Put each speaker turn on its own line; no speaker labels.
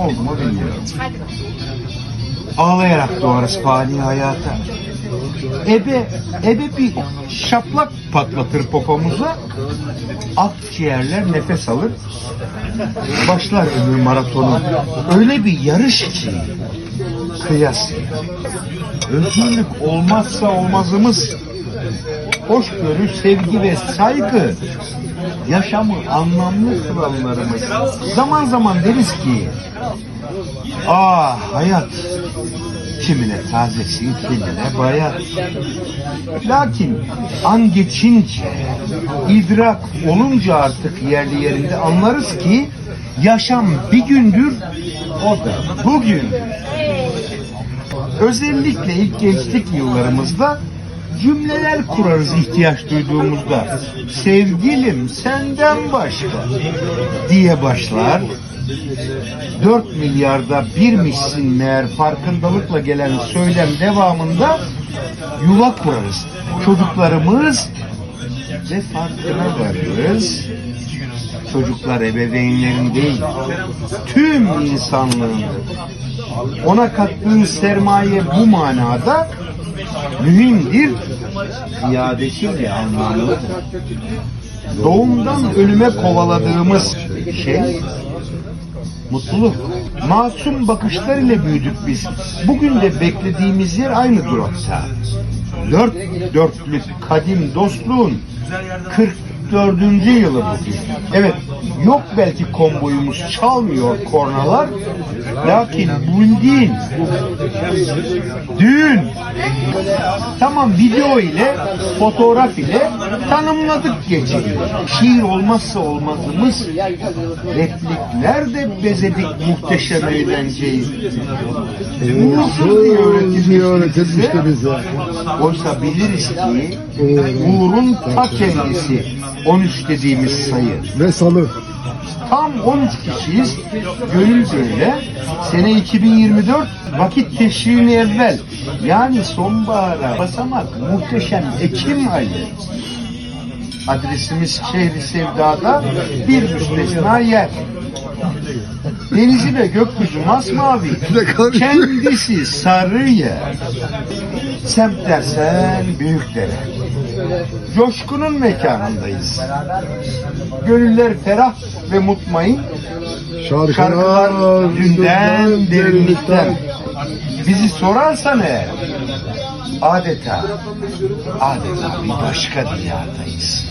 oldu mu bilmiyorum. Ağlayarak doğarız fani hayata. Ebe, ebe bir şaplak patlatır popomuza. Akciğerler nefes alır. Başlar ömür maratonu. Öyle bir yarış ki kıyas. Özgürlük olmazsa olmazımız. Hoşgörü, sevgi ve saygı yaşamı anlamlı kılanlarımız. Zaman zaman deriz ki Ah hayat kimine tazesin kimine bayat. Lakin an geçince idrak olunca artık yerli yerinde anlarız ki yaşam bir gündür o da bugün. Özellikle ilk gençlik yıllarımızda cümleler kurarız ihtiyaç duyduğumuzda. Sevgilim senden başka diye başlar. 4 milyarda birmişsin meğer farkındalıkla gelen söylem devamında yuva kurarız. Çocuklarımız ve farkına varırız. Çocuklar ebeveynlerin değil, tüm insanlığın ona kattığın sermaye bu manada mühimdir, ziyadesiyle anlamlıdır. Doğumdan ölüme kovaladığımız şey mutluluk. Masum bakışlar ile büyüdük biz. Bugün de beklediğimiz yer aynı duraksa. Dört dörtlük kadim dostluğun 44. yılı bugün. Evet, yok belki konvoyumuz çalmıyor kornalar. Lakin bildiğin düğün tamam video ile fotoğraf ile tanımladık geçici. Şiir olmazsa olmazımız replikler de bezedik muhteşem eğlenceyi. Uğursuz diye öğretilmiş
diye öğretilmişti bize.
Oysa biliriz ki Uğur'un ta kendisi 13 dediğimiz sayı.
Ve salı.
Tam 13 kişiyiz. Gönül böyle. Sene 2024 vakit teşriğini evvel. Yani sonbahara basamak muhteşem Ekim ayı. Adresimiz şehri sevdada bir müstesna yer. Denizi ve gökyüzü masmavi. Kendisi sarı yer. Semt dersen büyük dere. Coşkunun mekanındayız. Gönüller ferah ve mutmain. Şarkılar dünden derinlikten. Bizi sorarsan eğer adeta adeta bir başka diyardayız.